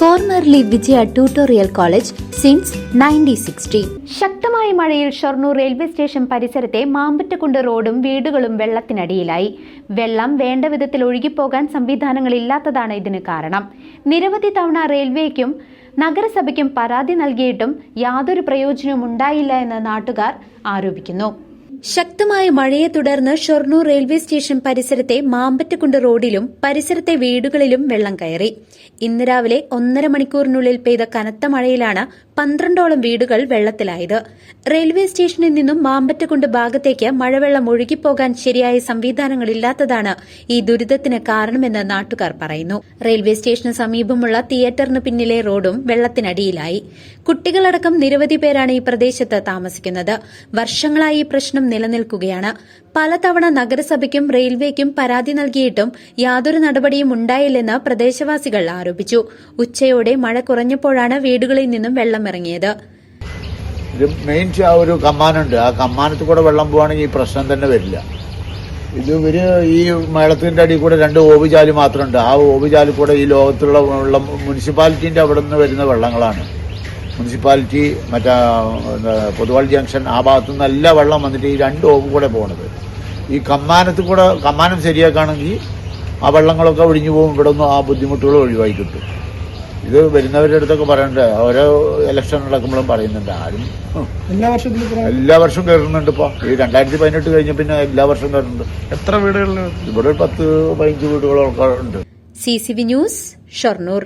Formerly Vijaya tutorial college since nineteen sixty ശക്തമായ മഴയിൽ Shoranur railway station പരിസരത്തെ മാമ്പറ്റക്കുണ്ട് റോഡും വീടുകളും വെള്ളത്തിനടിയിലായി. വെള്ളം വേണ്ട വിധത്തിൽ ഒഴുകിപ്പോകാൻ സംവിധാനങ്ങളില്ലാത്തതാണ് ഇതിന് കാരണം. നിരവധി തവണ റെയിൽവേക്കും നഗരസഭയ്ക്കും പരാതി നൽകിയിട്ടും യാതൊരു പ്രയോജനവും ഉണ്ടായില്ല എന്ന് നാട്ടുകാർ ആരോപിക്കുന്നു. ശക്തമായ മഴയെ തുടർന്ന് ഷൊർണൂർ റെയിൽവേ സ്റ്റേഷൻ പരിസരത്തെ മാമ്പറ്റക്കുണ്ട് റോഡിലും പരിസരത്തെ വീടുകളിലും വെള്ളം കയറി. ഇന്ന് രാവിലെ ഒന്നര മണിക്കൂറിനുള്ളിൽ പെയ്ത കനത്ത മഴയിലാണ് പന്ത്രണ്ടോളം വീടുകൾ വെള്ളത്തിലായത്. റെയിൽവേ സ്റ്റേഷനിൽ നിന്നും മാമ്പറ്റക്കുണ്ട് ഭാഗത്തേക്ക് മഴവെള്ളം ഒഴുകിപ്പോകാൻ ശരിയായ സംവിധാനങ്ങളില്ലാത്തതാണ് ഈ ദുരിതത്തിന് കാരണമെന്ന് നാട്ടുകാർ പറയുന്നു. റെയിൽവേ സ്റ്റേഷന് സമീപമുള്ള തിയേറ്ററിന് പിന്നിലെ റോഡും വെള്ളത്തിനടിയിലായി. കുട്ടികളടക്കം നിരവധി പേരാണ് ഈ പ്രദേശത്ത് താമസിക്കുന്നത്. വർഷങ്ങളായി ഈ പ്രശ്നം നിലനിൽക്കുകയാണ്. പലതവണ നഗരസഭയ്ക്കും റെയിൽവേക്കും പരാതി നൽകിയിട്ടും യാതൊരു നടപടിയും ഉണ്ടായില്ലെന്ന് പ്രദേശവാസികൾ ആരോപിച്ചു. ഉച്ചയോടെ മഴ കുറഞ്ഞപ്പോഴാണ് വീടുകളിൽ നിന്നും വെള്ളമിറങ്ങിയത്. മെയിൻ ആ ഒരു കമ്മാനുണ്ട്. ആ കമ്മാനത്തിൽ കൂടെ വെള്ളം പോവാണെങ്കിൽ ഈ പ്രശ്നം തന്നെ വരില്ല. ഇത് ഇവർ ഈ മേളത്തിന്റെ അടിയിൽ കൂടെ രണ്ട് ഓവുചാൽ മാത്രമുണ്ട്. ആ ഓവുചാലിൽ കൂടെ ഈ ലോകത്തുള്ള വെള്ളം മുനിസിപ്പാലിറ്റിന്റെ അവിടെ നിന്ന് വരുന്ന വെള്ളങ്ങളാണ്. മുനിസിപ്പാലിറ്റി മറ്റേ എന്താ, പൊതുവാൾ ജംഗ്ഷൻ ആ ഭാഗത്തു നിന്ന് എല്ലാ വെള്ളം വന്നിട്ട് ഈ രണ്ട് ഓവ് കൂടെ പോകണത് ഈ കമ്മാനത്തിൽ കൂടെ കമ്മാനം ശരിയാക്കുകയാണെങ്കിൽ ആ വെള്ളങ്ങളൊക്കെ ഒഴിഞ്ഞു പോകും. ഇവിടെ ഒന്നും ആ ബുദ്ധിമുട്ടുകൾ ഒഴിവായി കിട്ടും ഇത് വരുന്നവരുടെ അടുത്തൊക്കെ പറയണ്ട. ഓരോ ഇലക്ഷൻ നടക്കുമ്പോഴും പറയുന്നുണ്ട്. ആരും എല്ലാ വർഷത്തിലും എല്ലാ വർഷവും കയറുന്നുണ്ട് ഇപ്പോൾ ഈ രണ്ടായിരത്തി പതിനെട്ട് കഴിഞ്ഞ പിന്നെ എല്ലാ വർഷവും കയറുന്നുണ്ട് എത്ര വീടുകളിൽ ഇവിടെ ഒരു പത്ത് പതിനഞ്ച് വീടുകളൊക്കെ ഉണ്ട്. C C V news Shoranur.